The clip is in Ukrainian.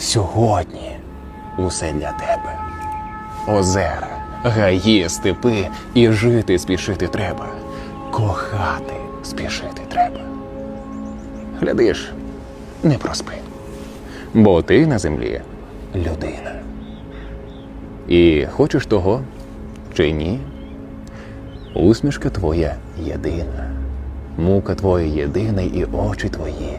Сьогодні усе для тебе. Озера, гаї, степи і жити спішити треба. Кохати спішити треба. Глядиш, не проспи. Бо ти на землі людина. І хочеш того чи ні? Усмішка твоя єдина, мука твоя єдина і очі твої